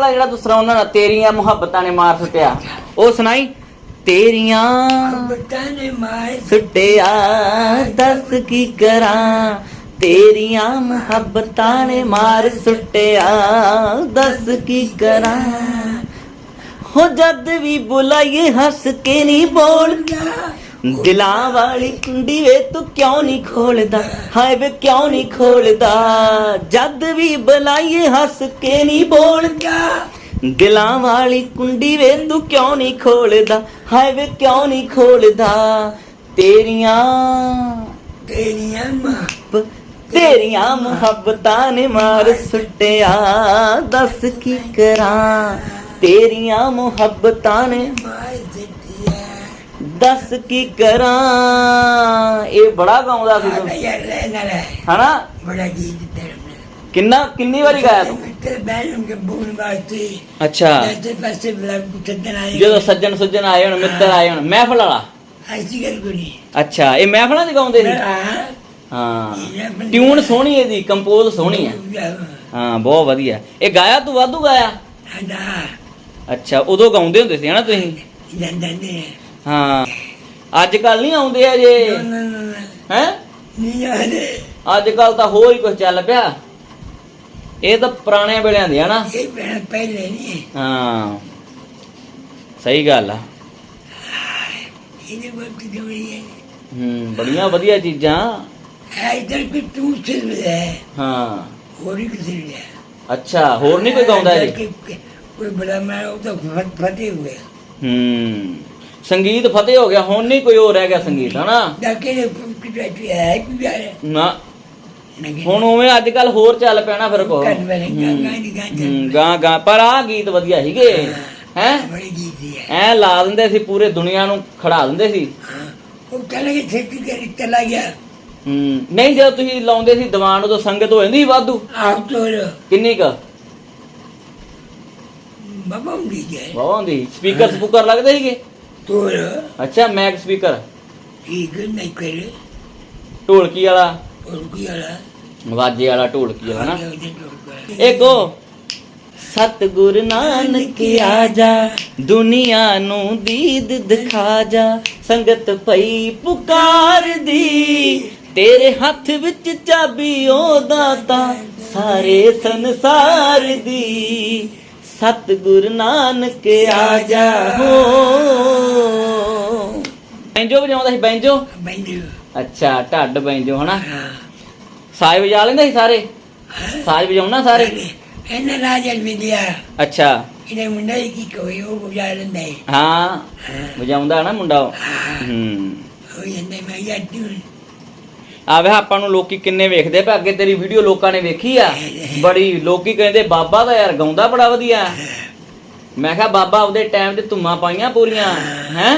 ਵਾਲਾ ਜਿਹੜਾ ਤੂੰ ਸੁਣਾਉਣਾ ਨਾ ਤੇਰੀਆਂ ਮੁਹੱਬਤਾਂ ਨੇ ਮਾਰ ਸੁੱਟਿਆ। ਉਹ ਸੁਣਾਈ? ਤੇਰੀਆਂ ਬਟਾਂ ਨੇ ਮਾਰ ਸੁੱਟਿਆ ਦੱਸ ਕੀ ਕਰਾਂ? ਤੇਰੀਆਂ ਮੁਹੱਬਤਾਂ ਨੇ ਮਾਰ ਸੁੱਟਿਆ ਦੱਸ ਕੀ ਕਰਾਂ? ਹੋ ਜਦ ਵੀ ਬੁਲਾਈਏ ਹੱਸ ਕੇ ਨਹੀਂ ਬੋਲਦਾ ਦਿਲਾਂ ਵਾਲੀ ਕੁੰਡੀ ਵੇ ਤੂੰ ਕਿਉਂ ਨਹੀਂ ਖੋਲਦਾ? ਹਾਏ ਵੇ ਕਿਉਂ ਨਹੀਂ ਖੋਲਦਾ? ਜਦ ਵੀ ਬੁਲਾਈਏ ਹੱਸ ਕੇ ਨਹੀਂ ਬੋਲਦਾ। ਦਿਲਾਂ ਵਾਲੀ ਕੁੰਡੀ ਵੇ ਤੂੰ ਕਿਉਂ ਨਹੀਂ ਖੋਲਦਾ? ਹਾਏ ਵੇ ਕਿਉਂ ਨਹੀਂ ਖੋਲਦਾ? ਤੇਰੀਆਂ ਤੇਰੀਆਂ ਮਾਂ ਬ- ਤੇਰੀਆਂ ਮੁਹੱਬਤਾਂ ਨੇ ਮਾਰ ਸੁੱਟਿਆ। ਦੱਸ ਕੀ ਕਰਾਂ? ਤੇਰੀਆਂ ਮੁਹੱਬਤਾਂ ਨੇ ਮਾਰ ਦੱਸ ਕੀ ਕਰਾਂ? ਇਹ ਬੜਾ ਗਾਉਂਦਾ ਸੀ ਤੂੰ। ਹਨਾ? ਬੜਾ ਗੀਤ ਤੇਰੇ ਕਿੰਨਾ ਕਿੰਨੀ ਵਾਰੀ ਗਾਇਆ ਤੂੰ? ਅੱਛਾ। ਜਦੋਂ ਸੱਜਣ ਸੁੱਜਣ ਆਏ ਹੁਣ ਮਿੱਤਰ ਆਏ ਹੁਣ ਮਹਿਫਲ ਵਾਲਾ? ਐਸੀ ਗੱਲ ਕੋਈ ਨਹੀਂ। ਅੱਛਾ ਇਹ ਮਹਿਫਲਾਂ 'ਚ ਗਾਉਂਦੇ ਸੀ? ਹਾਂ। ਹਾਂ। ਟਿਊਨ ਸੋਹਣੀ ਇਹਦੀ ਕੰਪੋਜ਼ ਸੋਹਣੀ ਹੈ। ਹਾਂ। ਬਹੁਤ ਵਧੀਆ। ਇਹ ਗਾਇਆ ਤੂੰ ਵਾਧੂ ਗਾਇਆ? ਅੱਛਾ ਉਦੋਂ ਗਾਉਂਦੇ ਹੁੰਦੇ ਸੀ ਹਨਾ ਤੁਸੀਂ? ਹਾਂ। ਅੱਜ ਕੱਲ ਨਹੀਂ ਆਉਂਦੇ ਆ ਜੇ ਹੈ? ਨਹੀਂ ਆਦੇ ਅੱਜ ਕੱਲ ਤਾਂ ਹੋਰ ਹੀ ਕੁਝ ਚੱਲ ਪਿਆ। ਇਹ ਤਾਂ ਪੁਰਾਣੇ ਵੇਲਿਆਂ ਦੇ ਆ ਨਾ। ਇਹ ਪਹਿਲਾਂ ਨਹੀਂ ਹਾਂ। ਸਹੀ ਗੱਲ ਆ। ਇਹਦੇ ਵਕਤ ਜੁੜੀ ਹੈ। ਹੂੰ ਬੜੀਆਂ ਵਧੀਆ ਚੀਜ਼ਾਂ। ਹੈ ਇਧਰ ਵੀ ਤੂੰ ਸਿਰ ਹੈ। ਹਾਂ। ਹੋਰ ਹੀ ਕਿਸੇ ਨੇ ਹੈ ਅੱਛਾ ਹੋਰ ਨਹੀਂ ਕੋਈ ਗਾਉਂਦਾ ਕਿ- ਕੋਈ ਬੜਾ ਮੈਂ ਉਹ ਤਾਂ ਫਤ- ਫਤਿਹ ਹੋਇਆ। ਹੂੰ। ਸੰਗੀਤ ਫਤਿਹ ਹੋ ਗਿਆ ਹੁਣ ਨਹੀਂ ਕੋਈ ਹੋਰ ਰਹਿ ਗਿਆ ਸੰਗੀਤ ਹਨਾ? ਡਾਕੇ ਨੇ ਕਿਤੇ ਹੈ ਕਿ ਵੀ ਹੈ ਨਾ। ਨਹੀਂ ਹੁਣ ਉਵੇਂ ਅੱਜ ਕੱਲ ਹੋਰ ਚੱਲ ਪੈਣਾ ਫਿਰ ਕੋ ਗਾਂ ਗਾਂ ਪਰ ਆ ਗੀਤ ਵਧੀਆ ਸੀਗੇ। ਹੈ ਐ ਲਾ ਦਿੰਦੇ ਸੀ ਪੂਰੇ ਦੁਨੀਆ ਨੂੰ ਖੜਾ ਦਿੰਦੇ ਸੀ। ਉਹ ਚਲੇ ਗਏ ਛੇਤੀ ਕਰ ਚਲਾ ਗਿਆ। ਹੂੰ। ਨਹੀਂ ਜਦੋਂ ਤੁਸੀਂ ਲਾਉਂਦੇ ਸੀ ਦੀਵਾਨ ਉਦੋਂ ਸੰਗਤ ਹੋ ਜਾਂਦੀ ਵਾਧੂ। ਆਪ ਕਿੰਨੀ ਕ? ਬਾਬਾ ਹੁੰਦੀ ਹੈ ਵਾਹ ਹੁੰਦੀ ਸਪੀਕਰ ਸਪੂਕਰ ਲੱਗਦੇ ਸੀਗੇ? ਤੋਰ ਅੱਛਾ ਮੈਕ ਸਪੀਕਰ ਠੀਕ ਨਹੀਂ ਕਰ ਢੋਲਕੀ ਵਾਲਾ। ਉਹ ਕੀ ਵਾਲਾ ਵਾਜੇ ਵਾਲਾ ਢੋਲਕੀ ਵਾਲਾ। ਨਾ। ਇੱਕ ਸਤਿਗੁਰ ਨਾਨਕ ਆ ਜਾ ਦੁਨੀਆ ਨੂੰ ਦੀਦ ਦਿਖਾ ਜਾ ਸੰਗਤ ਪਈ ਪੁਕਾਰਦੀ ਤੇਰੇ ਹੱਥ ਵਿੱਚ ਚਾਬੀ ਉਹ ਦਾਤਾ ਸਾਰੇ ਸੰਸਾਰ ਦੀ। ਸਤਿਗੁਰ ਨਾਨਕ ਆ ਜਾ ਹੋ। ਬੈਂਜੋ ਵਜਾਉਂਦਾ ਸੀ ਬੈਂਜੋ? ਬੰਦੂ ਅੱਛਾ ਢੱਡ ਬੈਂਜੋ ਹਨਾ? ਸਾਜ਼ ਵਜਾ ਲੈਂਦਾ ਸੀ ਸਾਰੇ? ਸਾਜ਼ ਵਜਾਉਣਾ ਸਾਰੇ? ਇਹਨੇ ਰਾਜਲ ਵਿਦਿਆ ਅੱਛਾ। ਇਹਨੇ ਮੁੰਡਾ ਹੀ ਕੀ ਕੋਈ ਉਹ ਬੁਝਾ ਲੈਂਦਾ ਹੈ ਹਾਂ। ਵਜਾਉਂਦਾ ਨਾ ਮੁੰਡਾ। ਹੂੰ। ਉਹ ਇਹਨੇ ਮੈਂ ਯਾਦੂ ਆਵੇ ਆਪਾਂ ਨੂੰ ਲੋਕੀ ਕਿੰਨੇ ਵੇਖਦੇ ਪਏ ਅੱਗੇ ਤੇਰੀ ਵੀਡੀਓ ਲੋਕਾਂ ਨੇ ਵੇਖੀ ਆ। ਬੜੀ ਲੋਕੀ ਕਹਿੰਦੇ, ਬਾਬਾ ਦਾ ਯਾਰ ਗਾਉਂਦਾ ਬੜਾ ਵਧੀਆ। ਮੈਂ ਕਿਹਾ, ਬਾਬਾ ਆਪਦੇ ਟਾਈਮ ਤੇ ਧੁੰਮਾਂ ਪਾਈਆਂ ਪੂਰੀਆਂ। ਹੈ?